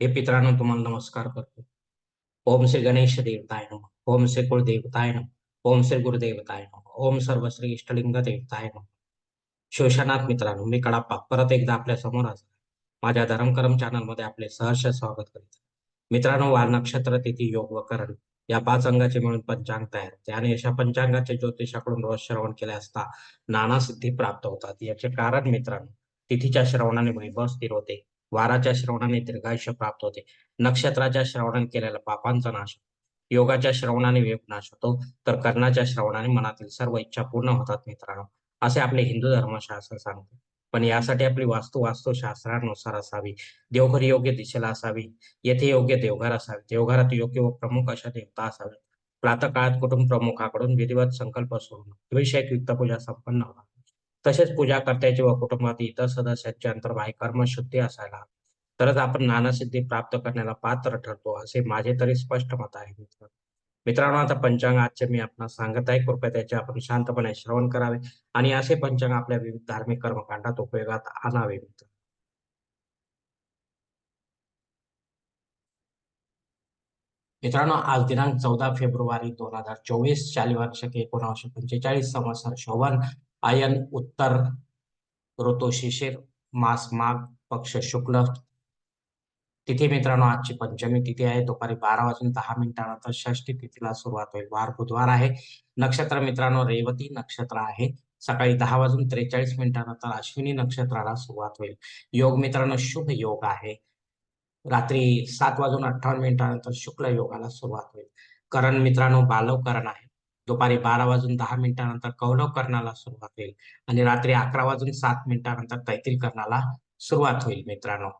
हे पित्रांनो तुम्हाला नमस्कार करतो. ओम श्री गणेश देवताय नम. ओम श्री कुलदेवताय नम. ओम श्री गुरुदेवताय नम. ओम सर्व श्री इष्टलिंग देवताय नम. शोषणात मित्रांनो मी कडाप्पा. परत एकदा आपल्यासमोर आज माझ्या धर्मकर्म चॅनलमध्ये आपले सहर्ष स्वागत करीत मित्रांनो वाल नक्षत्र तिथी योग व करण या पाच अंगाचे मिळून पंचांग तयार होते. आणि अशा पंचांगाचे ज्योतिषाकडून रोज श्रवण केले असता नाना सिद्धी प्राप्त होतात. याचे कारण मित्रांनो तिथीच्या श्रवणाने वैभव स्थिर होते. वाराच्या श्रवणाने दीर्घायुष्य प्राप्त होते. नक्षत्राच्या श्रवणाने केलेला पापांचा नाश योगाच्या श्रवणाने वेग नाश होतो तर कर्णाच्या श्रवणाने मनातील सर्व इच्छा पूर्ण होतात मित्रांनो. असे आपले हिंदू धर्मशास्त्र सांगते. पण यासाठी आपली वास्तू वास्तुशास्त्रानुसार असावी. देवघर योग्य दिशेला असावी. येथे योग्य देवघर असावे. देवघरात योग्य व प्रमुख अशा देवता असावे प्रातः काळात कुटुंब प्रमुखाकडून विधिवत संकल्प सोडून विषयक युक्त पूजा संपन्न व्हावी तसेच पूजाकर्त्याचे व कुटुंबातील इतर सदस्यांचे अंतर्बाह्य कर्मशुद्धी असायला तरच आपण नानासिद्धी प्राप्त करण्याला पात्र ठरतो असे माझे तरी स्पष्ट मत आहे मित्र. मित्रांनो आता पंचांग आजचे मी आपणास सांगत आहे. कृपया त्याचे आपण शांतपणे श्रवण करावे आणि असे पंचांग आपल्या विविध धार्मिक कर्मकांडात उपयोगात आणावे मित्र. मित्रांनो आज दिनांक चौदा फेब्रुवारी दोन हजार चोवीस शालिवार वर्षक एकोणाशे पंचेचाळीस संवत्सर शोभन आयन उत्तर ऋतू शिशिर मास माघ पक्ष शुक्ल. तिथी मित्रांनो आजची पंचमी तिथी आहे. दुपारी बारा वाजून दहा मिनिटानंतर षष्टी तिथीला सुरुवात होईल. वार बुधवार आहे. नक्षत्र मित्रांनो रेवती नक्षत्र आहे. सकाळी दहा वाजून त्रेचाळीस मिनिटानंतर अश्विनी नक्षत्राला सुरुवात होईल. योग मित्रांनो शुभ योग आहे. रात्री सात वाजून अठ्ठावन्न मिनिटानंतर शुक्ल योगाला सुरुवात होईल. करण मित्रांनो बालव करण आहे. दुपारी बारा वाजून दहा मिनिटानंतर कौलव करण्याला सुरुवात होईल. आणि रात्री अकरा वाजून सात मिनिटानंतर तैतील करणाला सुरुवात होईल मित्रांनो.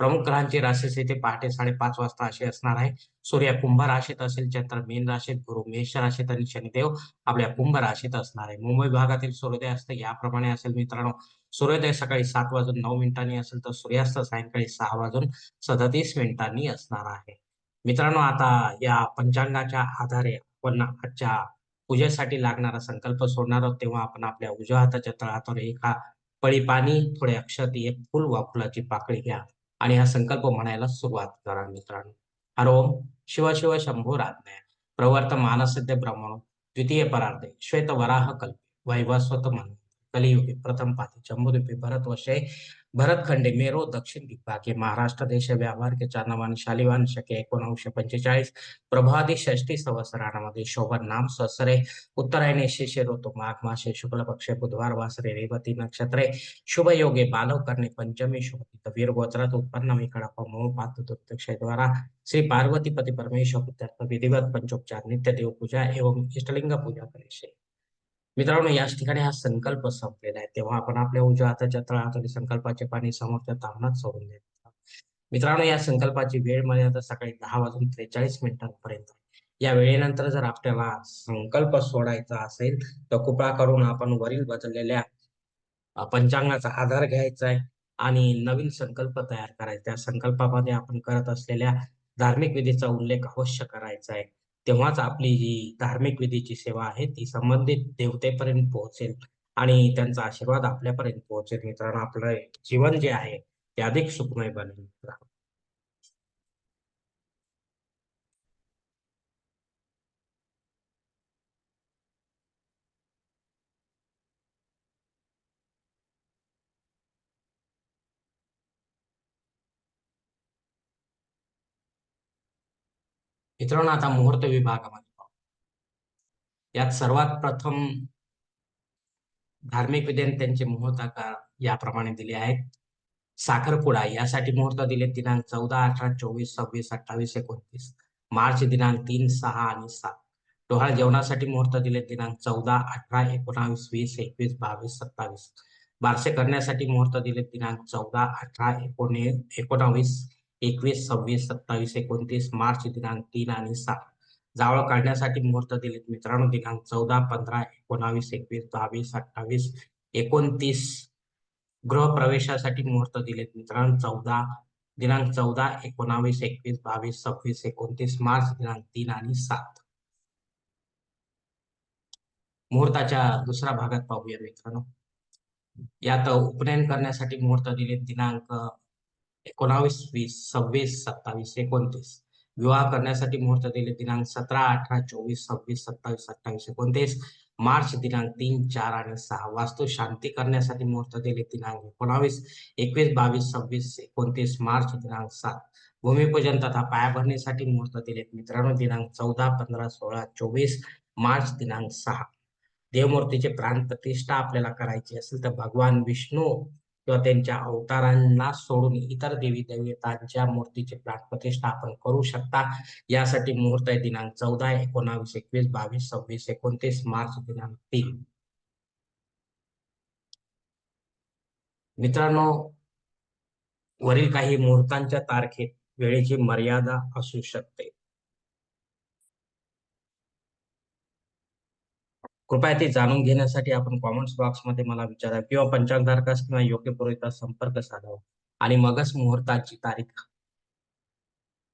प्रमुख ग्रहांची राशी स्थिती पहाटे साडेपाच वाजता अशी असणार आहे. सूर्य कुंभ राशीत असेल चंद्र मीन राशीत गुरु मेष राशीत आणि शनिदेव आपल्या कुंभ राशीत असणार आहे. मुंबई भागातील सूर्योदय असतं याप्रमाणे असेल मित्रांनो. सूर्योदय सकाळी सात वाजून नऊ मिनिटांनी असेल तर सूर्यास्त सायंकाळी सहा वाजून सदतीस मिनिटांनी असणार आहे. मित्रांनो आता या पंचांगाच्या आधारे आपण आजच्या पूजेसाठी लागणारा संकल्प सोडणार आहोत तेव्हा आपण आपल्या उजव्या हाताच्या तळहातावर एका पळी पाणी थोडे अक्षत एक फुल वा फुलाची पाकळी घ्या आणि हा संकल्प म्हणायला सुरुवात करा मित्रांनो. हरोम शिव शिव शंभो राज्ञा. प्रवर्त मानसिद्ध ब्रह्मण द्वितीय परार्धे. श्वेत वराह कल्पे. वैवस्वत मन. कलियुगे प्रथम पाती. भरत भरतवर्षे भरतखंडे मेरो दक्षिण विभागे महाराष्ट्र देश व्यवहार के चांदवान शालिवान शके एकोणीसशे पंचेचाळीस प्रभादी षष्टी संवत्सरामध्ये शोभन नाम ससरे उत्तरायणे शिष्य ऋतू माघ मासे शुक्ल पक्षे बुधवार वासरे रेवती नक्षत्रे शुभ योगे बालव करणे पंचमी शुभ वीर गोत्रात उत्पन्न विकडाप मोह पात्र द्वारा श्री पार्वतीपती परमेश्वर विधिवत पंचोपचार नित्य देव पूजा एवं इष्टलिंग पूजा करेशे। मित्रांनो याच ठिकाणी हा संकल्प संपलेला आहे. तेव्हा आपण आपल्या उजव्या हाताच्या तळहात संकल्पाचे पाणी समोरच्या तावणात सोडून देत मित्रांनो या संकल्पाची वेळ मर्यादा सकाळी दहा वाजून त्रेचाळीस मिनिटांपर्यंत या वेळेनंतर जर आपल्याला संकल्प सोडायचा असेल तर कृपा करून आपण वरील बदललेल्या पंचांगाचा आधार घ्यायचा आहे आणि नवीन संकल्प तयार करायचा त्या संकल्पामध्ये आपण करत असलेल्या धार्मिक विधीचा उल्लेख अवश्य करायचा आहे. तेव्हाच आपली जी धार्मिक विधीची सेवा आहे ती संबंधित देवतेपर्यंत पोहोचेल आणि त्यांचा आशीर्वाद आपल्यापर्यंत पोहोचेल. मित्रांनो आपलं जीवन जे आहे ते अधिक सुखमय बनेल. मित्रांनो आता मुहूर्त विभागामध्ये पाहू. यात सर्वात प्रथम धार्मिक विद्यान त्यांचे मुहूर्त याप्रमाणे दिले आहेत. साखरपुडा यासाठी मुहूर्त दिले दिनांक चौदा अठरा चोवीस सव्वीस अठ्ठावीस एकोणतीस. मार्च दिनांक तीन सहा आणि सात. डोहाळ जेवणासाठी मुहूर्त दिले दिनांक चौदा अठरा एकोणावीस वीस एकवीस बावीस सत्तावीस. बारसे करण्यासाठी मुहूर्त दिले दिनांक चौदा अठरा एकोणी एकोणावीस. एकवीस सव्वीस सत्तावीस एकोणतीस मार्च दिनांक तीन आणि सात. जावळ काढण्यासाठी मुहूर्त दिलेत मित्रांनो दिनांक चौदा पंधरा एकोणावीस एकवीस बावीस अठ्ठावीस एकोणतीस. गृहप्रवेशासाठी मुहूर्त दिलेत मित्रांनो चौदा. दिनांक चौदा एकोणावीस एकवीस बावीस सव्वीस एकोणतीस मार्च दिनांक तीन आणि सात. मुहूर्ताच्या दुसऱ्या भागात पाहूया मित्रांनो. यात उपनयन करण्यासाठी मुहूर्त दिलेत दिनांक एकोणावीस वीस सव्वीस सत्तावीस एकोणतीस. विवाह करण्यासाठी मुहूर्त दिले दिनांक सतरा अठरा चोवीस सव्वीस सत्तावीस अठ्ठावीस एकोणतीस. मार्च दिनांक तीन चार आणि सहा. वास्तू शांती करण्यासाठी मुहूर्त दिले दिनांक एकोणावीस एकवीस बावीस सव्वीस एकोणतीस. मार्च दिनांक सात. भूमिपूजन तथा पायाभरणीसाठी मुहूर्त दिलेत मित्रांनो दिनांक चौदा पंधरा सोळा चोवीस. मार्च दिनांक सहा. देवमूर्तीचे प्राण प्रतिष्ठा आपल्याला करायची असेल तर भगवान विष्णू किंवा त्यांच्या अवतारांना सोडून इतर देवी देवतांच्या मूर्तीचे प्राण प्रतिष्ठापन करू शकता. यासाठी मुहूर्त आहे दिनांक चौदा एकोणावीस एकवीस बावीस सव्वीस एकोणतीस मार्च दिनांक तीन. मित्रांनो वरील काही मुहूर्तांच्या तारखेत वेळेची मर्यादा असू शकते. कृपया ते जाणून घेण्यासाठी आपण कॉमेंट्स बॉक्समध्ये मला विचारा किंवा पंचांगधारकास किंवा योग्य पुरोहितास संपर्क साधावा. आणि मगच मुहूर्ताची तारीख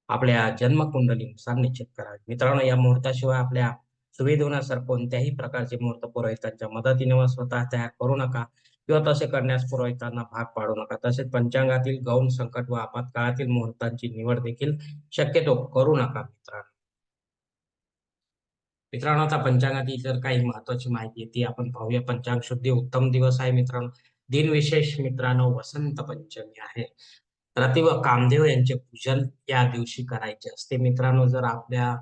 आपल्या जन्मकुंडलीनुसार निश्चित करावी मित्रांनो या मुहूर्ताशिवाय आपल्या सुविधेनुसार कोणत्याही प्रकारचे मुहूर्त पुरोहितांच्या मदतीने व स्वतः तयार करू नका किंवा तसे करण्यास पुरोहितांना भाग पाडू नका. तसेच पंचांगातील गौण संकट व आपत्काळातील मुहूर्तांची निवड देखील शक्यतो करू नका मित्रांनो. मित्रांनो आता पंचांगातील इतर काही महत्वाची माहिती आहे ती आपण पाहूया. पंचांग शुद्धी उत्तम दिवस आहे मित्रांनो. दिनविशेष मित्रांनो वसंत पंचमी आहे. रती व कामदेव यांचे पूजन या दिवशी करायचे असते. मित्रांनो जर आपल्या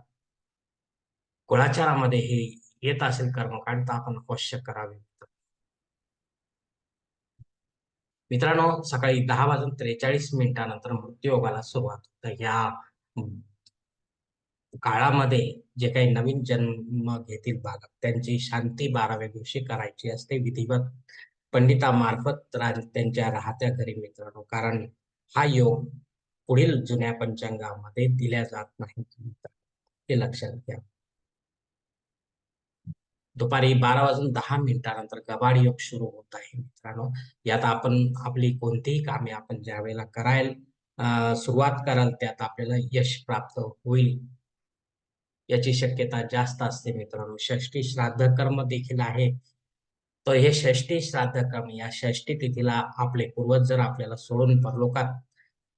कुळाचारामध्ये हे येत असेल कर्मकांड तर आपण अवश्य करावे. मित्रांनो सकाळी दहा वाजून त्रेचाळीस मिनिटानंतर मृत्यूयोगाला सुरुवात. होते या काळामध्ये जे काही नवीन जन्म घेतील बालक त्यांची शांती बाराव्या दिवशी करायची असते. विधिवत पंडितामार्फत त्यांच्या राहत्या घरी मित्रांनो कारण हा योग पुढील जुन्या पंचांगामध्ये दिल्या जात नाही. हे लक्षात घ्या. दुपारी बारा वाजून दहा मिनिटानंतर गबाड योग सुरू होत आहे मित्रांनो. यात आपण आपली कोणतीही कामे आपण ज्या वेळेला करायला सुरुवात कराल त्यात आपल्याला यश प्राप्त होईल. याची शक्यता जास्त असते मित्रांनो. षष्टी श्राद्ध कर्म देखील आहे. तर हे षष्टी श्राद्ध कर्म या षष्टी तिथीला आपले पूर्वज जर आपल्याला सोडून परलोकात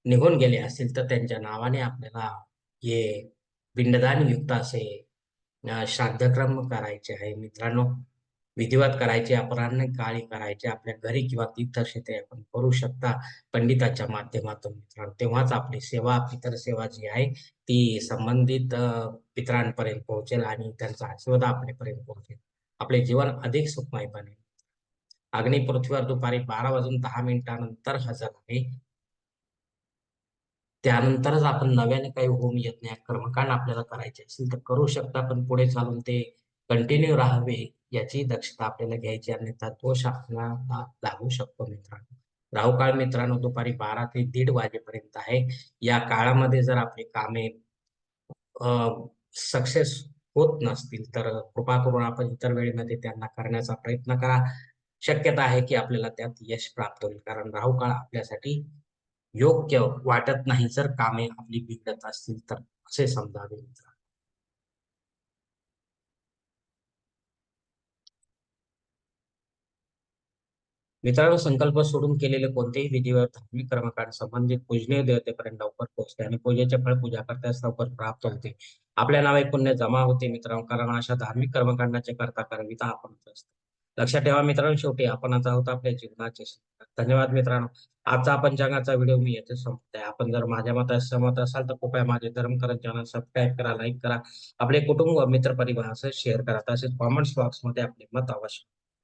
निघून गेले असतील तर त्यांच्या नावाने आपल्याला हे पिंडदान युक्त असे श्राद्धक्रम करायचे आहे मित्रांनो. विधिवत करायचे अपराह्न काळी करायचे आपल्या घरी किंवा तीर्थक्षेत्री आपण करू शकता. पंडिताच्या माध्यमातून मित्रांनो तेव्हाच आपली सेवा पितर सेवा जी आहे ती संबंधित पितरांपर्यंत पोहोचेल आणि त्यांचा आशीर्वाद आपल्यापर्यंत पोहोचेल. आपले जीवन अधिक सुखमय बनेल. अग्नी पृथ्वीवर दुपारी बारा वाजून दहा मिनिटानंतर हजर आहे. त्यानंतरच आपण नव्याने काही होम यज्ञ कर्मकांड आपल्याला करायचे असेल तर करू शकता पण पुढे चालून ते कंटिन्यू राहावे याची दक्षता आपल्याला घ्यायची अन्यथा दोष आपल्याला लागू शकतो मित्रांनो. राहू काळ मित्रांनो दुपारी बारा ते दीड वाजेपर्यंत आहे. या काळामध्ये जर आपली कामे सक्सेस होत नसतील तर कृपा करून आपण इतर वेळेमध्ये त्यांना करण्याचा प्रयत्न करा. शक्यता आहे की आपल्याला त्यात यश प्राप्त होईल. कारण राहू काळ आपल्यासाठी योग्य वाटत नाही जर कामे आपली बिघडत असतील तर. असे समजावे मित्र मित्रांनो संकल्प सोडून केलेले कोणतेही विधीवर धार्मिक कर्मकांड संबंधित पूजनीय देवतेपर्यंत लवकर पोहोचते आणि पूजेचे फळ पूजा करताच लवकर प्राप्त होते. आपल्या नावे पुण्य जमा होते मित्रांनो कारण अशा धार्मिक कर्मकांडाचे करता करविता आपण असतो लक्षात ठेवा मित्रांनो शेवटी आपण आता आहोत आपल्या जीवनाचे धन्यवाद मित्रांनो. आजचा पंचांगाचा व्हिडिओ मी येथे संपतोय आपण जर माझ्या मतात सहमत असाल तर कृपया माझे धर्मकरण चॅनल सबस्क्राईब करा लाईक करा. आपले कुटुंब मित्र परिवारासह शेअर करा. तसेच कॉमेंट्स बॉक्समध्ये आपले मत आवश्यक